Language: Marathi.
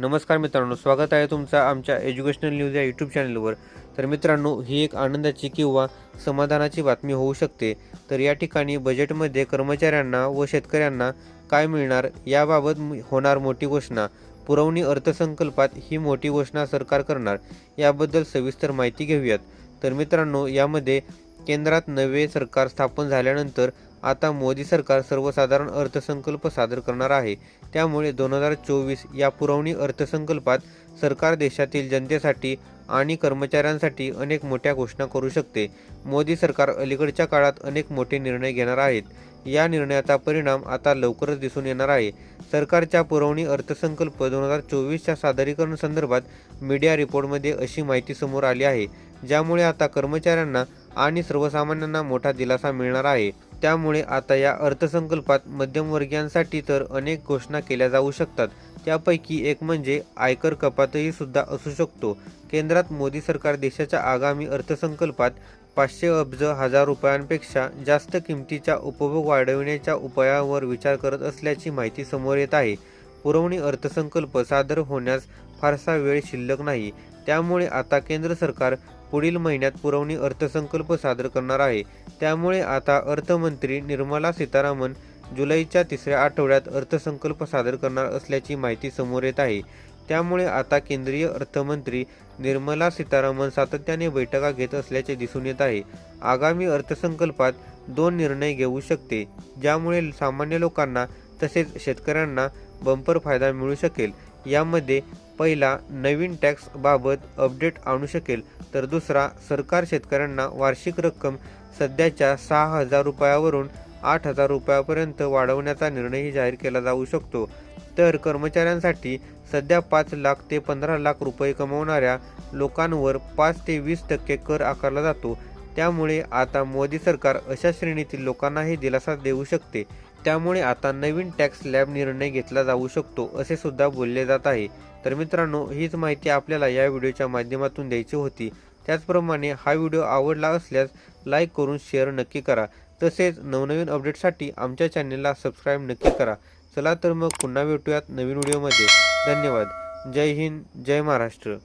नमस्कार मित्रांनो स्वागत आहे तुमचा आमच्या एज्युकेशनल न्यूज या यूट्यूब चॅनलवर तर मित्रांनो ही एक आनंदाची किंवा समाधानाची बातमी होऊ शकते. तर या ठिकाणी बजेटमध्ये कर्मचाऱ्यांना व शेतकऱ्यांना काय मिळणार याबाबत होणार मोठी घोषणा. पुरवणी अर्थसंकल्पात ही मोठी घोषणा सरकार करणार याबद्दल सविस्तर माहिती घेऊयात. तर मित्रांनो यामध्ये केंद्रात नवे सरकार स्थापन झाल्यानंतर आता मोदी सरकार सर्वसाधारण अर्थसंकल्प सादर करणार आहे. त्यामुळे दोन हजार चोवीस या पुरवणी अर्थसंकल्पात सरकार देशातील जनतेसाठी आणि कर्मचाऱ्यांसाठी अनेक मोठ्या घोषणा करू शकते. मोदी सरकार अलीकडच्या काळात अनेक मोठे निर्णय घेणार आहेत. या निर्णयाचा परिणाम आता लवकरच दिसून येणार आहे. सरकारच्या पुरवणी अर्थसंकल्प दोन हजार चोवीसच्या सादरीकरण संदर्भात मीडिया रिपोर्टमध्ये अशी माहिती समोर आली आहे ज्यामुळे आता कर्मचाऱ्यांना आणि सर्वसामान्यांना मोठा दिलासा मिळणार आहे. त्यामुळे आता या अर्थसंकल्पात मध्यमवर्गीयांसाठी तर अनेक घोषणा केल्या जाऊ शकतात. त्यापैकी एक म्हणजे आयकर कपातही सुद्धा असू शकतो. केंद्रात मोदी सरकार देशाच्या आगामी अर्थसंकल्पात पाचशे अब्ज हजार रुपयांपेक्षा जास्त किमतीचा उपभोग वाढविण्याच्या उपायावर विचार करत असल्याची माहिती समोर येत आहे. पुरवणी अर्थसंकल्प सादर होण्यास फारसा वेळ शिल्लक नाही. त्यामुळे आता केंद्र सरकार पुढील महिन्यात पुरवणी अर्थसंकल्प सादर करणार आहे. त्यामुळे आता अर्थमंत्री निर्मला सीतारामन जुलैच्या तिसऱ्या आठवड्यात अर्थसंकल्प सादर करणार असल्याची माहिती समोर येत आहे. त्यामुळे आता केंद्रीय अर्थमंत्री निर्मला सीतारामन सातत्याने बैठका घेत असल्याचे दिसून येत आहे. आगामी अर्थसंकल्पात दोन निर्णय घेऊ शकते ज्यामुळे सामान्य लोकांना तसेच शेतकऱ्यांना बंपर फायदा मिळू शकेल. यामध्ये पहिला नवीन टॅक्सबाबत अपडेट आणू शकेल. तर दुसरा सरकार शेतकऱ्यांना वार्षिक रक्कम सध्याच्या सहा हजार रुपयावरून आठ हजार रुपयापर्यंत वाढवण्याचा निर्णयही जाहीर केला जाऊ शकतो. तर कर्मचाऱ्यांसाठी सध्या पाच लाख ते पंधरा लाख रुपये कमवणाऱ्या लोकांवर पाच ते वीस टक्के कर आकारला जातो. त्यामुळे आता मोदी सरकार अशा श्रेणीतील लोकांनाही दिलासा देऊ शकते. त्यामुळे आता नवीन टॅक्स लॅब निर्णय घेतला जाऊ शकतो असे सुद्धा बोलले जात आहे. तर मित्रांनो हीच माहिती आपल्याला या व्हिडिओच्या माध्यमातून द्यायची होती. त्याचप्रमाणे हा व्हिडिओ आवडला असल्यास लाईक करून शेअर नक्की करा. तसेच नवनवीन अपडेटसाठी आमच्या चॅनेलला सबस्क्राईब नक्की करा. चला तर मग पुन्हा भेटूयात नवीन व्हिडिओमध्ये. धन्यवाद. जय हिंद जय महाराष्ट्र.